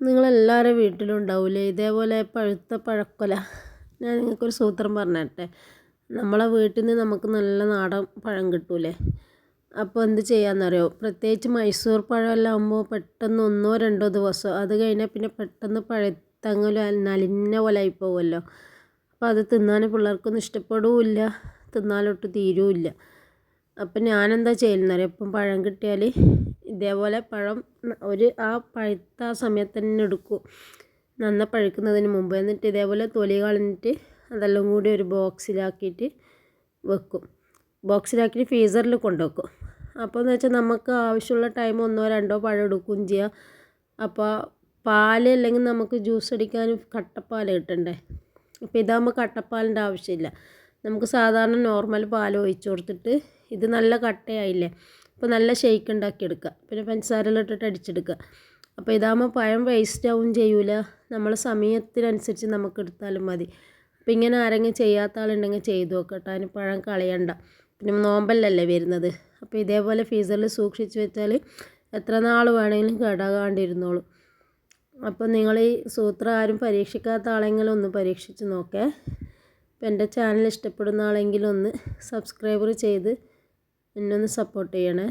നിങ്ങളെല്ലാവരും വീട്ടിലും ഉണ്ടാവില്ലേ ഇതേപോലെ പഴുത്ത പഴക്കൊല. ഞാൻ നിങ്ങൾക്കൊരു സൂത്രം പറഞ്ഞിട്ടെ. നമ്മളെ വീട്ടിൽ നിന്ന് നമുക്ക് നല്ല നാടൻ പഴം കിട്ടൂലേ? അപ്പോൾ എന്ത് ചെയ്യാമെന്നറിയോ പ്രത്യേകിച്ച് മൈസൂർ പഴമെല്ലാം ആകുമ്പോൾ പെട്ടെന്ന് ഒന്നോ രണ്ടോ ദിവസം അത് കഴിഞ്ഞാൽ പിന്നെ പെട്ടെന്ന് പഴുത്തങ്ങൽ നലിഞ്ഞ പോലെ ആയിപ്പോവുമല്ലോ അപ്പോൾ അത് തിന്നാൻ പിള്ളേർക്കൊന്നും ഇഷ്ടപ്പെടുകയില്ല തിന്നാലൊട്ട് തീരുമില്ല അപ്പം ഞാനെന്താ ചെയ്യുന്നറിയോ ഇപ്പം പഴം കിട്ടിയാൽ ഇതേപോലെ പഴം ഒരു ആ പഴുത്ത ആ സമയത്ത് തന്നെ എടുക്കും. നന്ന പഴുക്കുന്നതിന് മുമ്പ്. എന്നിട്ട് ഇതേപോലെ തൊലി കളഞ്ഞിട്ട് അതെല്ലാം കൂടി ഒരു ബോക്സിലാക്കിയിട്ട് വെക്കും. ബോക്സിലാക്കിയിട്ട് ഫ്രീസറിൽ കൊണ്ടുവെക്കും. അപ്പോൾ എന്ന് വെച്ചാൽ നമുക്ക് ആവശ്യമുള്ള ടൈം ഒന്നോ രണ്ടോ പഴം എടുക്കുകയും ചെയ്യാം. അപ്പോൾ പാൽ അല്ലെങ്കിൽ നമുക്ക് ജ്യൂസ് അടിക്കാനും കട്ടപ്പാൽ കിട്ടണ്ടേ? അപ്പോൾ ഇതാകുമ്പോൾ കട്ടപ്പാലിന്റെ ആവശ്യമില്ല. നമുക്ക് സാധാരണ നോർമൽ പാൽ ഒഴിച്ചു കൊടുത്തിട്ട് ഇത് നല്ല കട്ടയായില്ലേ? അപ്പോൾ നല്ല ഷേക്ക് ഉണ്ടാക്കി എടുക്കുക പിന്നെ പഞ്ചസാരയിൽ ഇട്ടിട്ട് അടിച്ചെടുക്കുക അപ്പോൾ ഇതാകുമ്പോൾ പഴം വേസ്റ്റ് ആവും ചെയ്യൂല. നമ്മൾ സമയത്തിനനുസരിച്ച് നമുക്ക് എടുത്താലും മതി. അപ്പോൾ ഇങ്ങനെ ആരെങ്കിലും ചെയ്യാത്ത ആളുണ്ടെങ്കിൽ ചെയ്തു നോക്കട്ടെ. അതിന് പഴം കളയണ്ട. പിന്നെ നോമ്പല്ലല്ലേ വരുന്നത്. അപ്പോൾ ഇതേപോലെ ഫ്രീസറിൽ സൂക്ഷിച്ച് വെച്ചാൽ എത്ര നാൾ വേണമെങ്കിലും കേടാകാണ്ടിരുന്നോളൂ. അപ്പോൾ നിങ്ങൾ ഈ സൂത്രം ആരും പരീക്ഷിക്കാത്ത ആളെങ്കിലും ഒന്ന് പരീക്ഷിച്ച് നോക്കേ. അപ്പോൾ എന്റെ ചാനൽ ഇഷ്ടപ്പെടുന്ന ആളെങ്കിലും ഒന്ന് സബ്സ്ക്രൈബർ ചെയ്ത് എന്നെ ഒന്ന് സപ്പോർട്ട് ചെയ്യണേ.